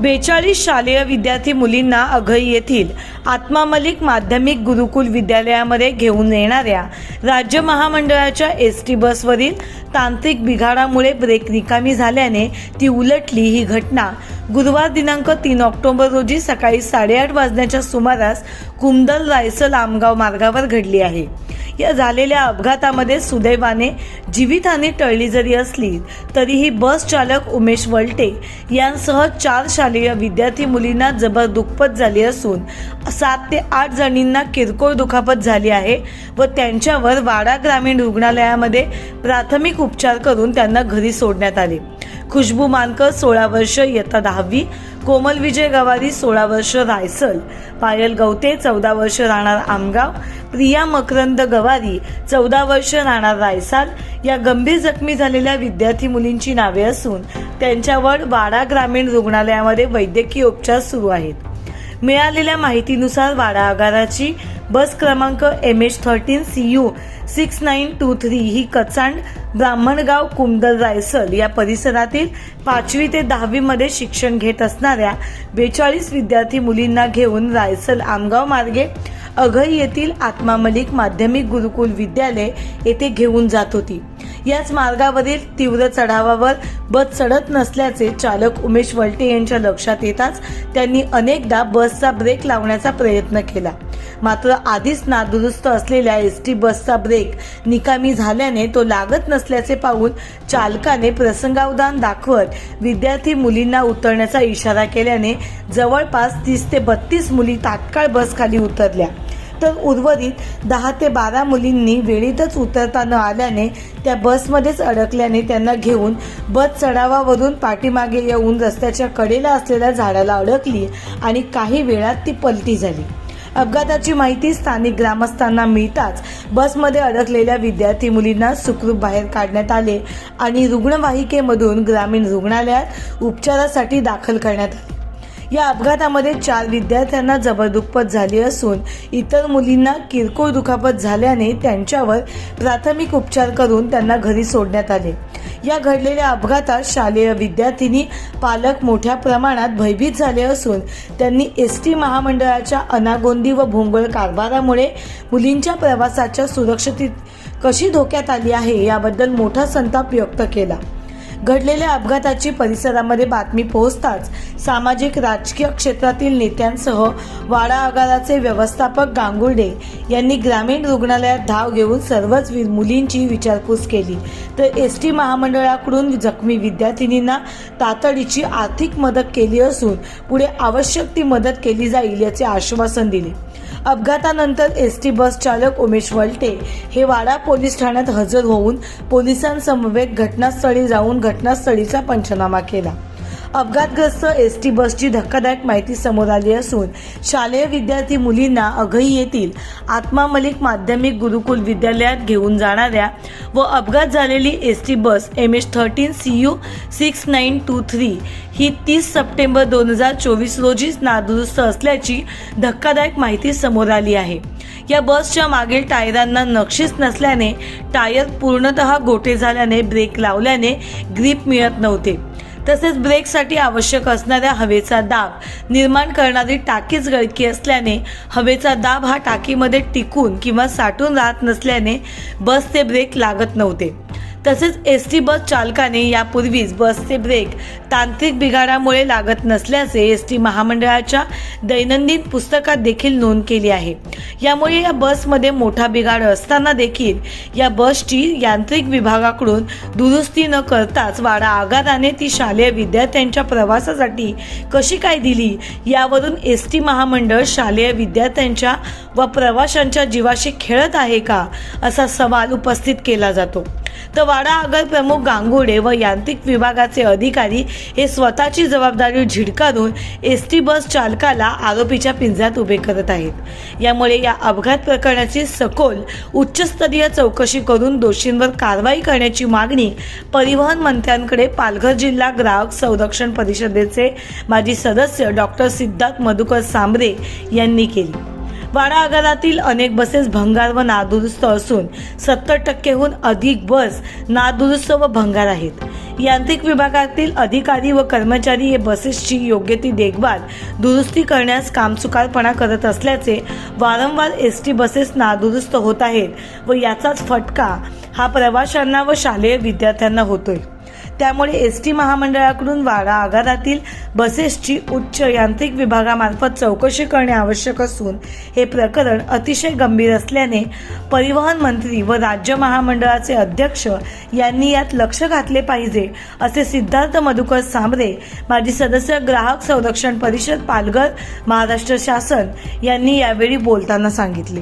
बेचाळीस शालेय विद्यार्थी मुलींना अघई येथील आत्मा मलिक माध्यमिक गुरुकुल विद्यालयामध्ये घेऊन येणाऱ्या राज्य महामंडळाच्या एस टी बसवरील तांत्रिक बिघाडामुळे ब्रेक निकामी झाल्याने ती उलटली ही घटना. गुरुवार दिनांक तीन ऑक्टोबर रोजी सकाळी साडेआठ वाजण्याच्या सुमारास कुमदल रायसल आमगाव मार्गावर घडली आहे. या झालेल्या अपघातामध्ये सुदैवाने जीवितहानी टळली जरी असली तरीही बस चालक उमेश वलटे यांसह चार शालेय विद्यार्थी मुलींना जबर दुखपत झाली असून सात ते आठ जणींना किरकोळ दुखापत झाली आहे व त्यांच्यावर वाडा ग्रामीण रुग्णालयामध्ये प्राथमिक उपचार करून त्यांना घरी सोडण्यात आले. खुशबू मानकर सोळा वर्ष इयत्ता दहावी कोमल विजय गवारी सोळा वर्ष रायसल पायल गवते चौदा वर्ष राहणार आमगाव प्रिया मकरंद गवारी चौदा वर्ष राहणार रायसाल. या गंभीर जखमी झालेल्या विद्यार्थी मुलींची नावे असून त्यांच्यावर वाडा ग्रामीण रुग्णालयामध्ये वैद्यकीय उपचार सुरू आहेत. मिळालेल्या माहितीनुसार वाडा आगाराची बस क्रमांक M H thirteen C U six nine two three ही कचांड ब्राह्मणगाव कुमदल रायसल या परिसरातील पाचवी ते दहावीमध्ये शिक्षण घेत असणाऱ्या बेचाळीस विद्यार्थी मुलींना घेऊन रायसल आमगाव मार्गे अघई येथील आत्मा मलिक माध्यमिक गुरुकुल विद्यालय येथे घेऊन जात होती. याच मार्गावरील तीव्र चढावावर बस चढत नसल्याचे चालक उमेश वलटे यांच्या लक्षात येताच त्यांनी अनेकदा बसचा ब्रेक लावण्याचा प्रयत्न केला. मात्र आधीच नादुरुस्त असलेल्या एस टी बसचा ब्रेक निकामी झाल्याने तो लागत नसल्याचे पाहून चालकाने प्रसंगावधान दाखवत विद्यार्थी मुलींना उतरण्याचा इशारा केल्याने जवळपास तीस ते बत्तीस मुली तात्काळ बसखाली उतरल्या. तर उर्वरित दहा ते बारा मुलींनी वेळीतच उतरता न आल्याने त्या बसमध्येच अडकल्याने त्यांना घेऊन बस चढावावरून पाठीमागे येऊन रस्त्याच्या कडेला असलेल्या झाडाला अडकली आणि काही वेळात ती पलटी झाली. अपघाताची माहिती स्थानिक ग्रामस्थांना मिळताच बसमध्ये अडकलेल्या विद्यार्थी मुलींना सुखरूप बाहेर काढण्यात आले आणि रुग्णवाहिकेमधून ग्रामीण रुग्णालयात उपचारासाठी दाखल करण्यात आले. या अपघातामध्ये चार विद्यार्थ्यांना जबरदुखपत झाली असून इतर मुलींना किरकोळ दुखापत झाल्याने त्यांच्यावर प्राथमिक उपचार करून त्यांना घरी सोडण्यात आले. या घडलेल्या अपघातात शालेय विद्यार्थिनी पालक मोठ्या प्रमाणात भयभीत झाले असून त्यांनी एस टी महामंडळाच्या अनागोंदी व भोंगळ कारभारामुळे मुलींच्या प्रवासाच्या सुरक्षित कशी धोक्यात आली आहे याबद्दल मोठा संताप व्यक्त केला. घडलेल्या अपघाताची परिसरामध्ये बातमी पोहोचताच सामाजिक राजकीय क्षेत्रातील नेत्यांसह वाडा आगाराचे व्यवस्थापक गांगुर्डे यांनी ग्रामीण रुग्णालयात धाव घेऊन सर्वच मुलींची विचारपूस केली. तर एस टी महामंडळाकडून जखमी विद्यार्थिनींना तातडीची आर्थिक मदत केली असून पुढे आवश्यक ती मदत केली जाईल याचे आश्वासन दिले. अपघातानंतर एस टी बस चालक उमेश वलटे हे वाडा पोलीस ठाण्यात हजर होऊन पोलिसांसमवेत घटनास्थळी जाऊन घटनास्थळीचा पंचनामा केला. अपघातग्रस्त एस टी बसची धक्कादायक माहिती समोर आली असून शालेय विद्यार्थी मुलींना अघई येथील आत्मा मलिक माध्यमिक गुरुकुल विद्यालयात घेऊन जाणाऱ्या व अपघात झालेली S T bus M H thirteen C U six nine two three ही तीस सप्टेंबर दोन हजार चोवीस रोजीच नादुरुस्त असल्याची धक्कादायक माहिती समोर आली आहे. या बसच्या मागील टायरांना नक्षीच नसल्याने टायर पूर्णतः गोटे झाल्याने ब्रेक लावल्याने ग्रीप मिळत नव्हते. तसेच ब्रेकसाठी आवश्यक असणाऱ्या हवेचा दाब निर्माण करणारी टाकीच गळकी असल्याने हवेचा दाब हा टाकीमध्ये टिकून किंवा साठून राहत नसल्याने बसचे ब्रेक लागत नव्हते. तसेच एस टी बस चालकाने यापूर्वीच बसचे ब्रेक तांत्रिक बिघाडामुळे लागत नसल्याचे एस टी महामंडळाच्या दैनंदिन पुस्तकात देखील नोंद केली आहे. यामुळे या बसमध्ये मोठा बिघाड असताना देखील या बसची यांत्रिक विभागाकडून दुरुस्ती न करताच वाडा आगाराने ती शालेय विद्यार्थ्यांच्या प्रवासासाठी कशी काय दिली यावरून एस टी महामंडळ शालेय विद्यार्थ्यांच्या व प्रवाशांच्या जीवाशी खेळत आहे का असा सवाल उपस्थित केला जातो. तर वाडा आगर प्रमुख गांगुडे व यांत्रिक विभागाचे अधिकारी हे स्वतःची जबाबदारी झिडकारून एस टी बस चालकाला आरोपीच्या पिंजऱ्यात उभे करत आहेत. यामुळे या अपघात प्रकरणाची सखोल उच्चस्तरीय चौकशी करून दोषींवर कारवाई करण्याची मागणी परिवहन मंत्र्यांकडे पालघर जिल्हा ग्राहक संरक्षण परिषदेचे माजी सदस्य डॉक्टर सिद्धार्थ मधुकर सांबरे यांनी केली. वाडा आगारातील अनेक बसेस भंगार व नादुरुस्त असून सत्तर टक्केहून अधिक बस नादुरुस्त व भंगार आहेत. यांत्रिक विभागातील अधिकारी व कर्मचारी हे बसेसची योग्य ती देखभाल दुरुस्ती करण्यास कामचुकारपणा करत असल्याचे वारंवार एस टी बसेस नादुरुस्त होत आहेत व याचाच फटका हा प्रवाशांना व शालेय विद्यार्थ्यांना होतोय. त्यामुळे एस टी महामंडळाकडून वाडा आगारातील बसेसची उच्च यांत्रिक विभागामार्फत चौकशी करणे आवश्यक असून हे प्रकरण अतिशय गंभीर असल्याने परिवहन मंत्री व राज्य महामंडळाचे अध्यक्ष यांनी यात लक्ष घातले पाहिजे असे सिद्धार्थ मधुकर सांबरे माजी सदस्य ग्राहक संरक्षण परिषद पालघर महाराष्ट्र शासन यांनी यावेळी बोलताना सांगितले.